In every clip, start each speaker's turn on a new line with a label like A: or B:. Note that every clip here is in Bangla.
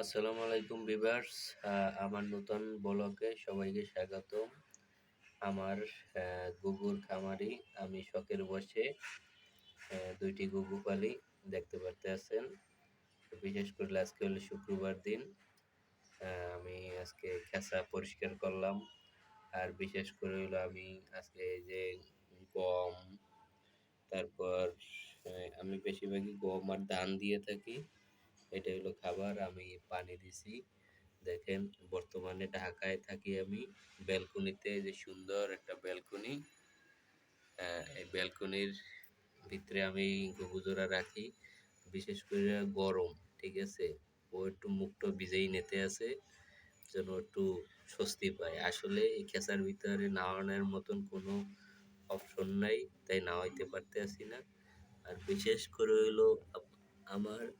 A: আসসালামু আলাইকুম ভিউয়ার্স আমার নতুন ব্লগে সবাইকে স্বাগতম। আমার গুগুর খামারি, আমি শখের বসে দুইটি গুগু পালি দেখতে পারতে আছেন। বিশেষ করে আজকে হলো শুক্রবার দিন আমি আজকে খেসা পরিষ্কার করলাম। আর বিশেষ করে হলো আমি আজকে যে গম, তারপর আমি বেশিরভাগই গম আর ধান দিয়ে থাকি। এটা হলো খাবার। আমি পানি দিছি। দেখেন, বর্তমানে ঢাকায় থাকি আমি। ব্যালকনিতে যে সুন্দর একটা ব্যালকনি এই ব্যালকনির ভিতরে আমি গরুজোড়া রাখি। বিশেষ করে গরম, ঠিক আছে? ও একটু মুখটা ভিজেই নিতে আছে, যেন একটু স্বস্তি পায়। আসলে এই খেসার ভিতরে নাওয়ানোর মতন কোনো অপশন নাই, তাই নাওয়াইতে পারতে আসি না। আর বিশেষ করে আপ- আমার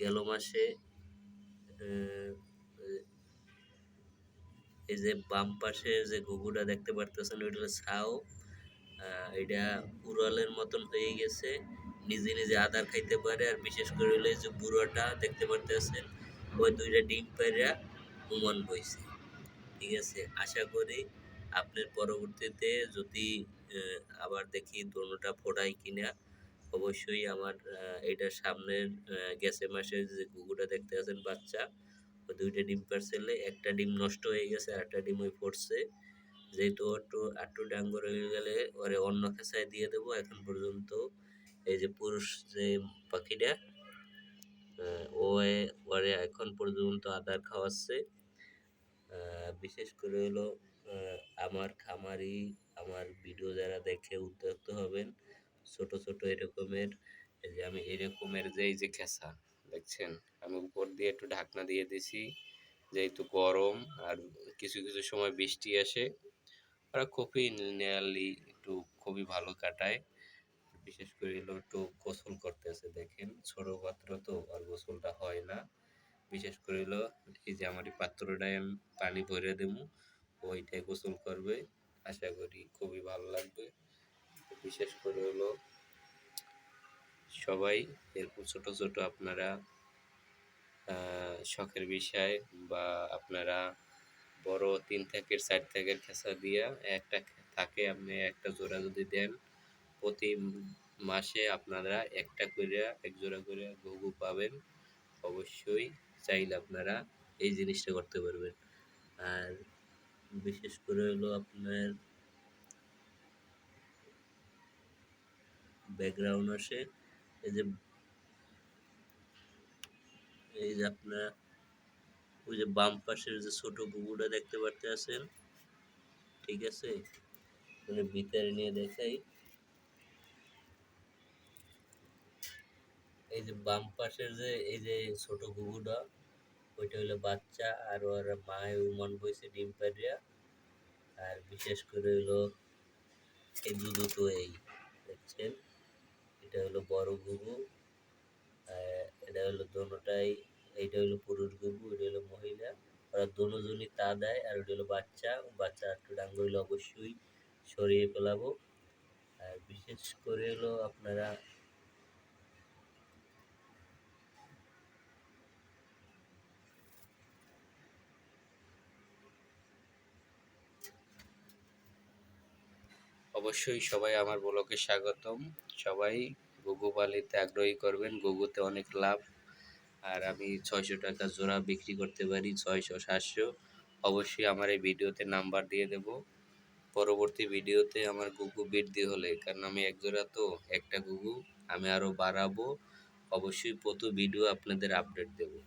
A: গেল মাসে এই যে বাম পাশে যে ঘুঘুটা দেখতে পারতেছেন ওইটা ছাও এটা উড়ালের মতন হয়ে গেছে। নিজে নিজে আদার খাইতে পারে, আর বিশেষ করে হলো যে বুড়োটা দেখতে পারতেছেন, ওই দুইটা ডিম পাইরা উমন বইছে। ঠিক আছে, আশা করি আপনার পরবর্তীতে যদি আবার দেখি দোনোটা ফোটাই কিনা অবশ্যই আমার এটা সামনের গেছে মাসে যে গুগুটা দেখতে আছেন, বাচ্চা, ওই দুইটা ডিম পারছেলে একটা ডিম নষ্ট হয়ে গেছে আর একটা ডিম ওই পড়ছে। যেহেতু একটু একটু ডাঙ্গর হয়ে গেলে ওরে অন্য খেসায় দিয়ে দেবো, এখন পর্যন্ত এই যে পুরুষ যে পাখিটা ও ওরে এখন পর্যন্ত আদার খাওয়াচ্ছে। বিশেষ করে হলো আমার খামারি, আমার ভিডিও যারা দেখে উদ্যক্ত হবেন ছোট ছোট এরকমের, এই যে আমি এরকমের যে, এই যে খেসা, দেখছেন? আমি উপর দিয়ে একটু ঢাকনা দিয়ে দিছি, যেহেতু গরম আর কিছু কিছু সময় বৃষ্টি আসে, ওরা খুবই নিয়ারলি একটু খুবই ভালো কাটায়। বিশেষ করে হলো একটু গোসল করতেছে, দেখেন? ছোট পাত্র তো আর গোসলটা হয় না। বিশেষ করে হলো এই যে আমার এই পাত্রটায় আমি পানি ভরে দেবো, ওইটাই গোসল করবে। আশা করি খুবই ভালো লাগবে। বিশেষ করে হলো সবাই এরকম ছোট ছোট আপনারা শখের বিষয় বা আপনারা বড় তিন থাকের, চার থাকের খেসা দিয়া একটা থাকে আপনি একটা জোড়া যদি দেন, প্রতি মাসে আপনারা একটা করে এক জোড়া করে ঘুঘু পাবেন। অবশ্যই চাইলে আপনারা এই জিনিসটা করতে পারবেন। আর বিশেষ করে হলো আপনার ব্যাকগ্রাউন্ড আসে। এই যে এই যে আপনার ওই যে বাম পাশের যে ছোট গুগুটা দেখতে পারতে আছেন, ঠিক আছে? মানে ভিতরে নিয়ে দেখাই। এই যে বাম পাশের যে, এই যে ছোট গুগুটা ওইটা হলো বাচ্চা আর ওর মায়ে উমান বইছে ডিম পাড়িয়া। আর বিশেষ করে হলো এই দুটো এই, দেখছেন? এটা হলো বড় ঘুঘু এটা হলো দোনোটাই এটা হলো পুরুষ ঘুঘু, এটা হলো মহিলা। ওরা দোনোজনই তা দেয় আর ওটা হলো বাচ্চা বাচ্চা একটু ডাঙ্গ হইলে অবশ্যই সরিয়ে ফেলাবো। আর বিশেষ করে হলো আপনারা অবশ্যই সবাই আমার ব্লগে স্বাগতম। সবাই গুগু পালিতে আগ্রহী করবেন, গুগুতে অনেক লাভ। আর আমি ছয়শো টাকা জোড়া বিক্রি করতে পারি, ছয়শো, সাতশো। অবশ্যই আমার এই ভিডিওতে নাম্বার দিয়ে দেব। পরবর্তী ভিডিওতে আমার গুগু বৃদ্ধি হলে, কারণ আমি এক জোড়া তো, একটা গুগু, আমি আরও বাড়াবো। অবশ্যই প্রতি ভিডিও আপনাদের আপডেট দেবো।